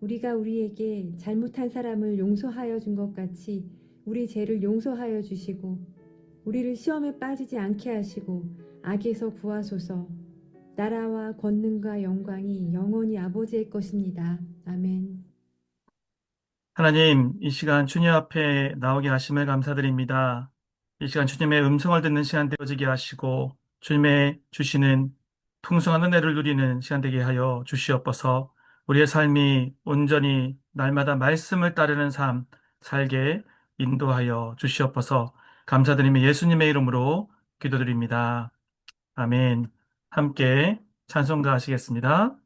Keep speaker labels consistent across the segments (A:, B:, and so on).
A: 우리가 우리에게 잘못한 사람을 용서하여 준 것 같이 우리 죄를 용서하여 주시고 우리를 시험에 빠지지 않게 하시고 악에서 구하소서. 나라와 권능과 영광이 영원히 아버지의 것입니다. 아멘.
B: 하나님, 이 시간 주님 앞에 나오게 하심을 감사드립니다. 이 시간 주님의 음성을 듣는 시간 되어지게 하시고 주님의 주시는 풍성한 은혜를 누리는 시간 되게 하여 주시옵소서. 우리의 삶이 온전히 날마다 말씀을 따르는 삶 살게 인도하여 주시옵소서. 감사드리며 예수님의 이름으로 기도드립니다. 아멘. 함께 찬송가 하시겠습니다.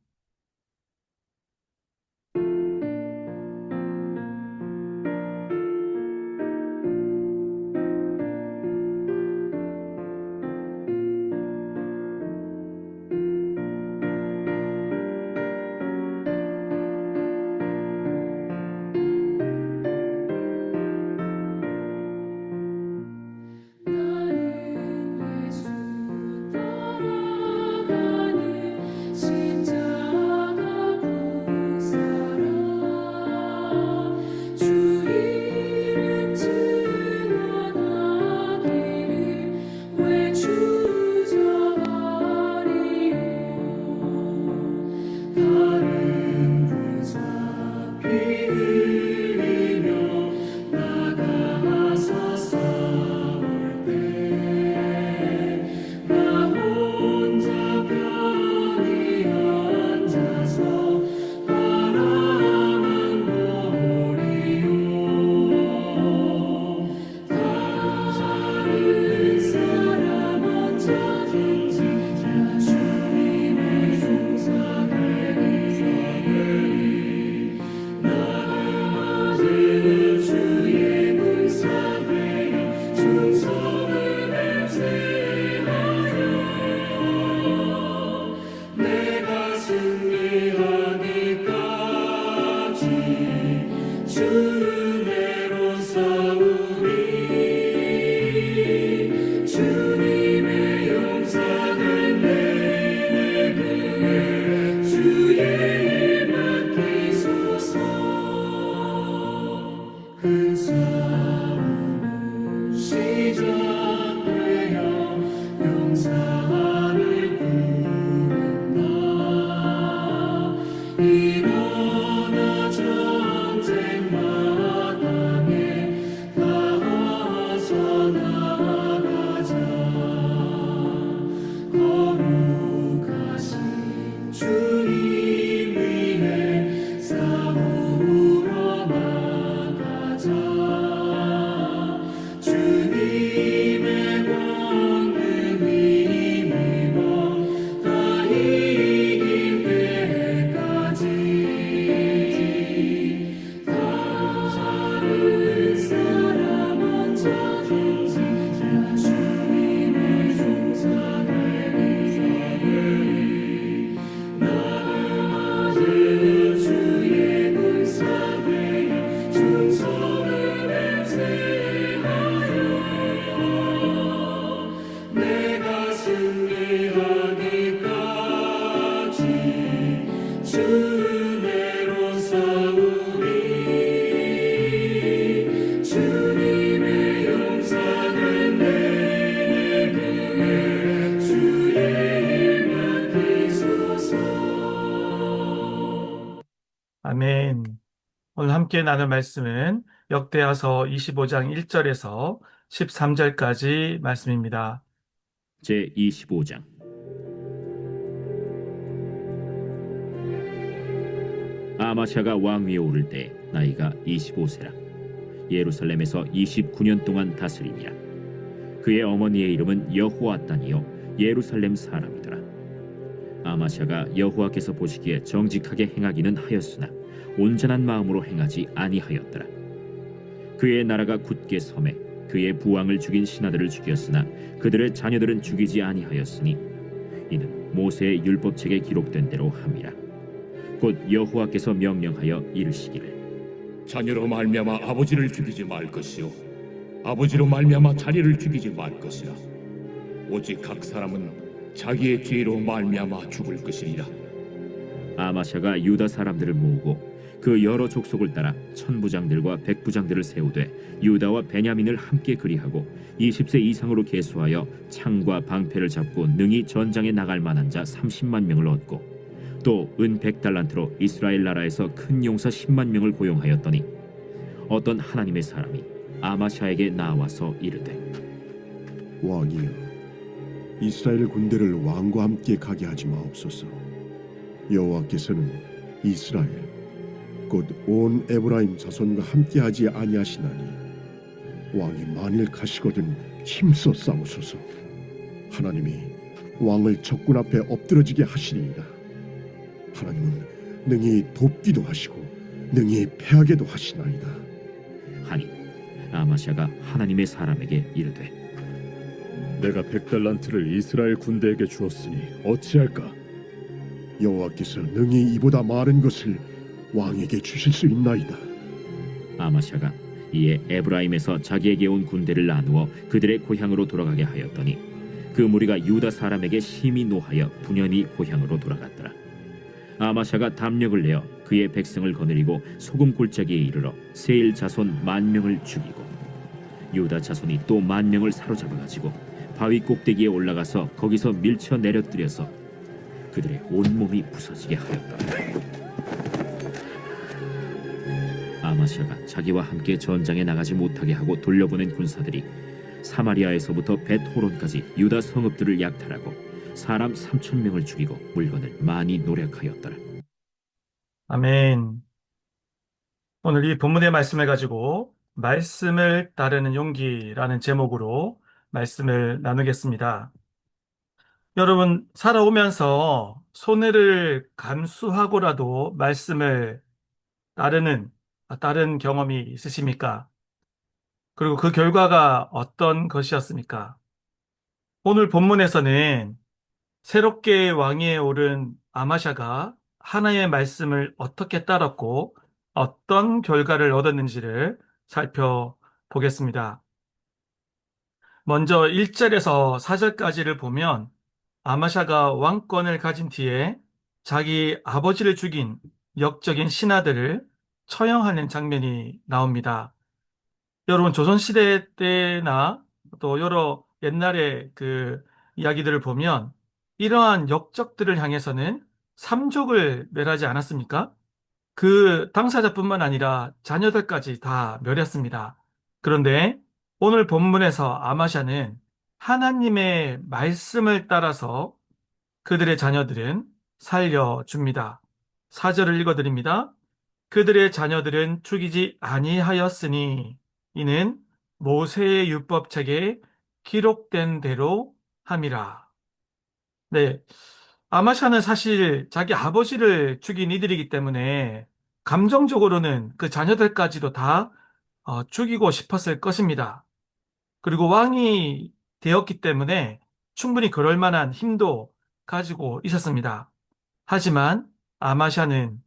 B: 나눌 말씀은 역대하서 25장 1절에서 13절까지 말씀입니다.
C: 제 25장. 아마샤가 왕위에 오를 때 나이가 25세라. 예루살렘에서 29년 동안 다스리니라. 그의 어머니의 이름은 여호아단이요 예루살렘 사람이더라. 아마샤가 여호와께서 보시기에 정직하게 행하기는 하였으나 온전한 마음으로 행하지 아니하였더라. 그의 나라가 굳게 섬에 그의 부왕을 죽인 신하들을 죽였으나 그들의 자녀들은 죽이지 아니하였으니 이는 모세의 율법책에 기록된 대로 함이라. 곧 여호와께서 명령하여 이르시기를
D: 자녀로 말미암아 아버지를 죽이지 말 것이요 아버지로 말미암아 자녀를 죽이지 말 것이라 오직 각 사람은 자기의 죄로 말미암아 죽을 것이리라
C: 아마샤가 유다 사람들을 모으고 그 여러 족속을 따라 천부장들과 백부장들을 세우되 유다와 베냐민을 함께 그리하고 20세 이상으로 계수하여 창과 방패를 잡고 능히 전장에 나갈 만한 자 30만 명을 얻고 또은 100달란트로 이스라엘 나라에서 큰 용사 10만 명을 고용하였더니 어떤 하나님의 사람이 아마샤에게 나와서 이르되
E: 왕이여 이스라엘 군대를 왕과 함께 가게 하지 마옵소서 여호와께서는 이스라엘 곧 온 에브라임 자손과 함께 하지 아니하시나니 왕이 만일 가시거든 힘써 싸우소서. 하나님이 왕을 적군 앞에 엎드러지게 하시리이다. 하나님은 능히 돕기도 하시고 능히 패하게도 하시나이다.
C: 하니 아마샤가 하나님의 사람에게 이르되
F: 내가 백달란트를 이스라엘 군대에게 주었으니 어찌할까?
E: 여호와께서 능히 이보다 많은 것을 왕에게 주실 수 있나이다.
C: 아마샤가 이에 에브라임에서 자기에게 온 군대를 나누어 그들의 고향으로 돌아가게 하였더니 그 무리가 유다 사람에게 심히 노하여 분연히 고향으로 돌아갔더라. 아마샤가 담력을 내어 그의 백성을 거느리고 소금 골짜기에 이르러 세일 자손 만 명을 죽이고 유다 자손이 또 만 명을 사로잡아 가지고 바위 꼭대기에 올라가서 거기서 밀쳐 내려뜨려서 그들의 온몸이 부서지게 하였더라. 아마샤가 자기와 함께 전장에 나가지 못하게 하고 돌려보낸 군사들이 사마리아에서부터 벳호론까지 유다 성읍들을 약탈하고 사람 3천 명을 죽이고 물건을 많이 노력하였더라.
B: 아멘. 오늘 이 본문의 말씀을 가지고 말씀을 따르는 용기라는 제목으로 말씀을 나누겠습니다. 여러분, 살아오면서 손해를 감수하고라도 말씀을 따르는, 따른 경험이 있으십니까? 그리고 그 결과가 어떤 것이었습니까? 오늘 본문에서는 새롭게 왕위에 오른 아마샤가 하나의 말씀을 어떻게 따랐고 어떤 결과를 얻었는지를 살펴보겠습니다. 먼저 1절에서 4절까지를 보면 아마샤가 왕권을 가진 뒤에 자기 아버지를 죽인 역적인 신하들을 처형하는 장면이 나옵니다. 여러분 조선시대 때나 또 여러 옛날의 그 이야기들을 보면 이러한 역적들을 향해서는 삼족을 멸하지 않았습니까? 그 당사자뿐만 아니라 자녀들까지 다 멸했습니다. 그런데 오늘 본문에서 아마샤는 하나님의 말씀을 따라서 그들의 자녀들은 살려줍니다. 4절을 읽어드립니다. 그들의 자녀들은 죽이지 아니하였으니 이는 모세의 율법책에 기록된 대로 함이라. 네. 아마샤는 사실 자기 아버지를 죽인 이들이기 때문에 감정적으로는 그 자녀들까지도 다 어, 죽이고 싶었을 것입니다. 그리고 왕이 되었기 때문에 충분히 그럴 만한 힘도 가지고 있었습니다. 하지만 아마샤는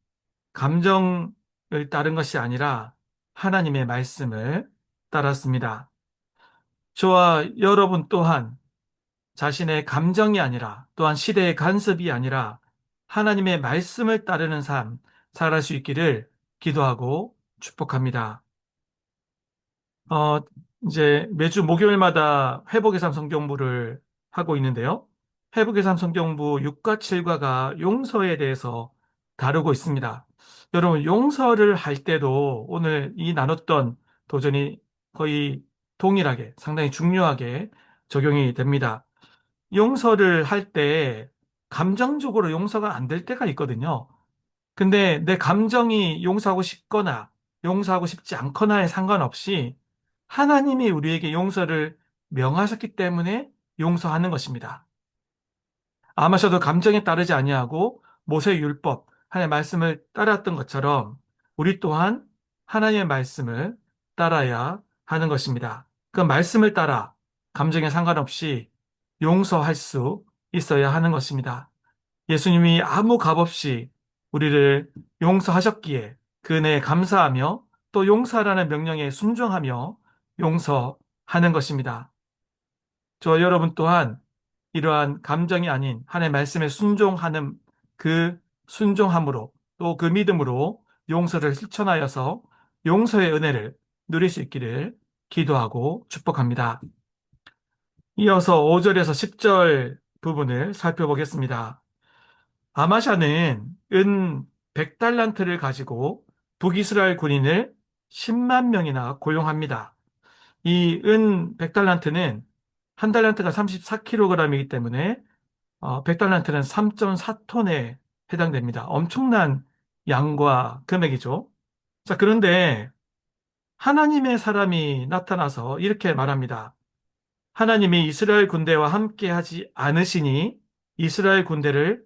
B: 감정을 따른 것이 아니라 하나님의 말씀을 따랐습니다. 저와 여러분 또한 자신의 감정이 아니라 또한 시대의 간섭이 아니라 하나님의 말씀을 따르는 삶 살아갈 수 있기를 기도하고 축복합니다. 어, 이제 매주 목요일마다 회복의 삶 성경부를 하고 있는데요. 회복의 삶 성경부 6과 7과가 용서에 대해서 다루고 있습니다. 여러분, 용서를 할 때도 오늘 이 나눴던 도전이 거의 동일하게 상당히 중요하게 적용이 됩니다. 용서를 할 때 감정적으로 용서가 안 될 때가 있거든요. 근데 내 감정이 용서하고 싶거나 용서하고 싶지 않거나에 상관없이 하나님이 우리에게 용서를 명하셨기 때문에 용서하는 것입니다. 아마셔도 감정에 따르지 아니하고 모세 율법 하나님의 말씀을 따랐던 것처럼 우리 또한 하나님의 말씀을 따라야 하는 것입니다. 그 말씀을 따라 감정에 상관없이 용서할 수 있어야 하는 것입니다. 예수님이 아무 값 없이 우리를 용서하셨기에 그 은혜에 감사하며 또 용서하라는 명령에 순종하며 용서하는 것입니다. 저 여러분 또한 이러한 감정이 아닌 하나님의 말씀에 순종하는 그 순종함으로 또 그 믿음으로 용서를 실천하여서 용서의 은혜를 누릴 수 있기를 기도하고 축복합니다. 이어서 5절에서 10절 부분을 살펴보겠습니다. 아마샤는 은 100달란트를 가지고 북이스라엘 군인을 10만 명이나 고용합니다. 이 은 100달란트는 한 달란트가 34kg이기 때문에 100달란트는 3.4톤에 해당됩니다. 엄청난 양과 금액이죠. 자, 그런데 하나님의 사람이 나타나서 이렇게 말합니다. 하나님이 이스라엘 군대와 함께 하지 않으시니 이스라엘 군대를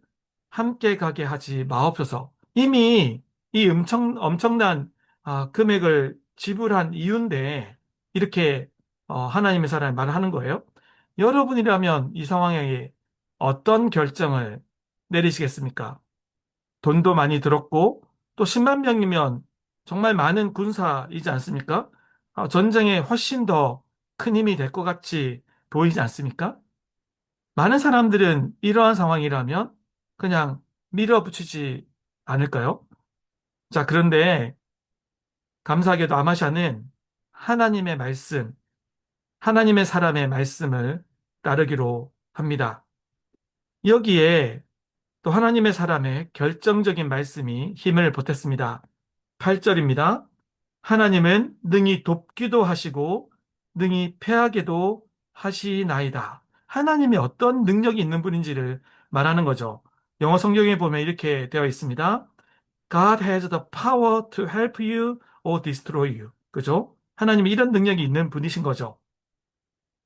B: 함께 가게 하지 마옵소서. 이미 이 엄청, 엄청난 아, 금액을 지불한 이유인데 이렇게 어, 하나님의 사람이 말하는 거예요. 여러분이라면 이 상황에 어떤 결정을 내리시겠습니까? 돈도 많이 들었고 또 10만 명이면 정말 많은 군사이지 않습니까? 아, 전쟁에 훨씬 더 큰 힘이 될 것 같이 보이지 않습니까? 많은 사람들은 이러한 상황이라면 그냥 밀어붙이지 않을까요? 자, 그런데 감사하게도 아마샤는 하나님의 말씀, 하나님의 사람의 말씀을 따르기로 합니다. 여기에 또 하나님의 사람의 결정적인 말씀이 힘을 보탰습니다. 8절입니다. 하나님은 능히 돕기도 하시고 능히 패하게도 하시나이다. 하나님이 어떤 능력이 있는 분인지를 말하는 거죠. 영어 성경에 보면 이렇게 되어 있습니다. God has the power to help you or destroy you. 그죠? 하나님이 이런 능력이 있는 분이신 거죠.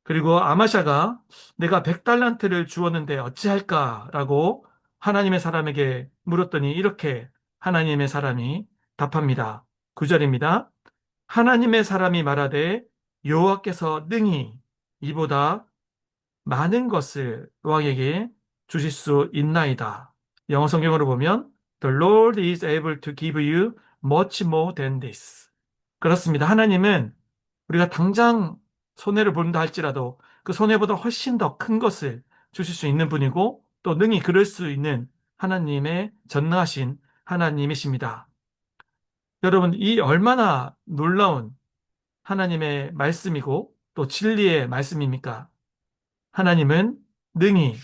B: 그리고 아마샤가 내가 100달란트를 주었는데 어찌할까라고 하나님의 사람에게 물었더니 이렇게 하나님의 사람이 답합니다. 9절입니다. 하나님의 사람이 말하되 여호와께서 능히 이보다 많은 것을 왕에게 주실 수 있나이다. 영어 성경으로 보면 The Lord is able to give you much more than this. 그렇습니다. 하나님은 우리가 당장 손해를 본다 할지라도 그 손해보다 훨씬 더 큰 것을 주실 수 있는 분이고 또 능히 그럴 수 있는 하나님의 전능하신 하나님이십니다. 여러분, 이 얼마나 놀라운 하나님의 말씀이고 또 진리의 말씀입니까? 하나님은 능히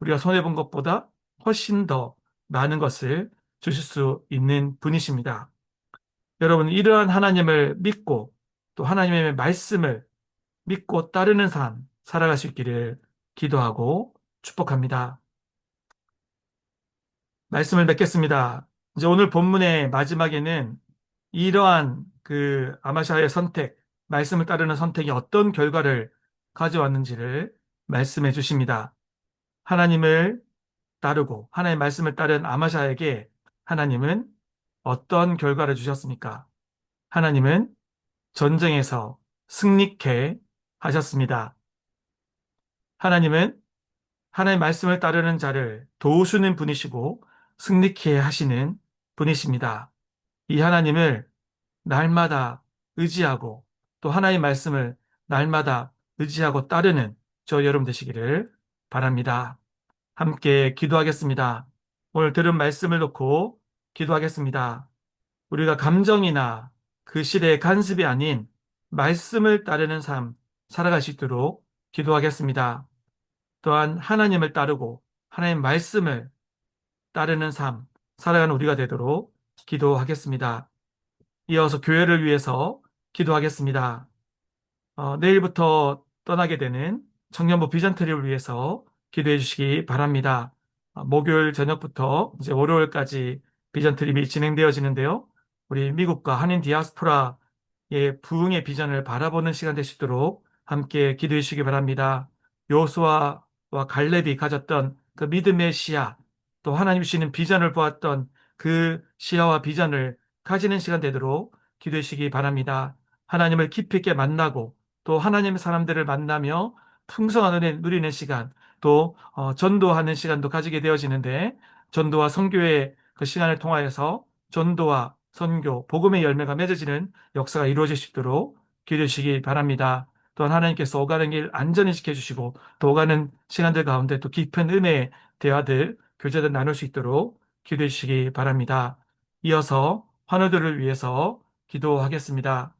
B: 우리가 손해본 것보다 훨씬 더 많은 것을 주실 수 있는 분이십니다. 여러분, 이러한 하나님을 믿고 또 하나님의 말씀을 믿고 따르는 삶 살아갈 수 있기를 기도하고 축복합니다. 말씀을 맺겠습니다. 이제 오늘 본문의 마지막에는 이러한 그 아마샤의 선택, 말씀을 따르는 선택이 어떤 결과를 가져왔는지를 말씀해 주십니다. 하나님을 따르고 하나님의 말씀을 따른 아마샤에게 하나님은 어떤 결과를 주셨습니까? 하나님은 전쟁에서 승리케 하셨습니다. 하나님은 하나님의 말씀을 따르는 자를 도우시는 분이시고 승리케 하시는 분이십니다. 이 하나님을 날마다 의지하고 또 하나님의 말씀을 날마다 의지하고 따르는 저 여러분 되시기를 바랍니다. 함께 기도하겠습니다. 오늘 들은 말씀을 놓고 기도하겠습니다. 우리가 감정이나 그 시대의 간습이 아닌 말씀을 따르는 삶 살아갈 수 있도록 기도하겠습니다. 또한 하나님을 따르고 하나님 말씀을 따르는 삶 살아가는 우리가 되도록 기도하겠습니다. 이어서 교회를 위해서 기도하겠습니다. 어, 내일부터 떠나게 되는 청년부 비전트리를 위해서 기도해 주시기 바랍니다. 어, 목요일 저녁부터 이제 월요일까지 비전 트립이 진행되어지는데요. 우리 미국과 한인 디아스포라의 부흥의 비전을 바라보는 시간 있도록 함께 기도해 주시기 바랍니다. 요수아와 갈렙이 가졌던 그 믿음의 시야, 또 하나님 주시는 비전을 보았던 그 시야와 비전을 가지는 시간 되도록 기도하시기 바랍니다. 하나님을 깊이 있게 만나고 또 하나님의 사람들을 만나며 풍성한 은혜 누리는 시간 또 어, 전도하는 시간도 가지게 되어지는데 전도와 선교의 그 시간을 통하여서 전도와 선교, 복음의 열매가 맺어지는 역사가 이루어질 수 있도록 기도하시기 바랍니다. 또한 하나님께서 오가는 길 안전히 지켜주시고 또 오가는 시간들 가운데 또 깊은 은혜의 대화들, 교제들 나눌 수 있도록 기도해 주시기 바랍니다. 이어서 환우들을 위해서 기도하겠습니다.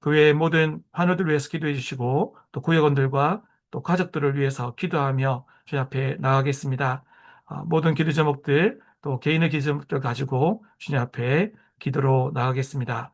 B: 그 외에 모든 환우들을 위해서 기도해 주시고 또 구역원들과 또 가족들을 위해서 기도하며 주님 앞에 나가겠습니다. 아, 모든 기도 제목들 또 개인의 제목들 가지고 주님 앞에 기도로 나가겠습니다.